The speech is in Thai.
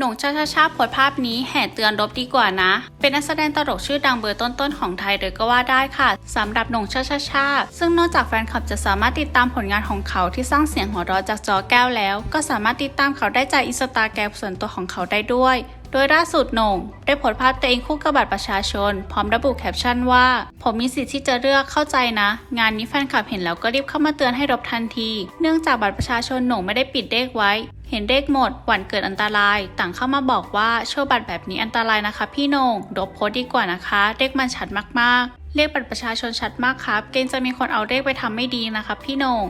หน่งชาชาชาโพสภาพนี้แห่เตือนลบดีกว่านะ เป็นนักแสดงตลกชื่อดังเบอร์ต้นๆของไทยเลยก็ว่าได้ค่ะสำหรับหน่งชาชาชาซึ่งนอกจากแฟนคลับจะสามารถติดตามผลงานของเขาที่สร้างเสียงหัวเราะจากจอแก้วแล้ว ก็สามารถติดตามเขาได้จากอินสตาแกรมส่วนตัวของเขาได้ด้วย โดยล่าสุดหน่ง ได้โพสต์ภาพตัวเองคู่กับบัตรประชาชน พร้อมระบุแคปชั่นว่า ผมมีสิทธิ์ที่จะเลือกเข้าใจนะ งานนี้แฟนคลับเห็นแล้วก็รีบเข้ามาเตือนให้ลบทันที เนื่องจากบัตรประชาชนหน่งไม่ได้ปิดเลขไว้ เห็นเลขหมดหวั่นเกิดอันตราย ต่างเข้ามาบอกว่าโชว์บัตรแบบนี้อันตรายนะคะ พี่นงดบโพสดีกว่านะคะเลขมันชัดมากๆ เลขบัตรประชาชนชัดมากครับ เกรงจะมีคนเอาเลขไปทำไม่ดีนะคะ พี่นง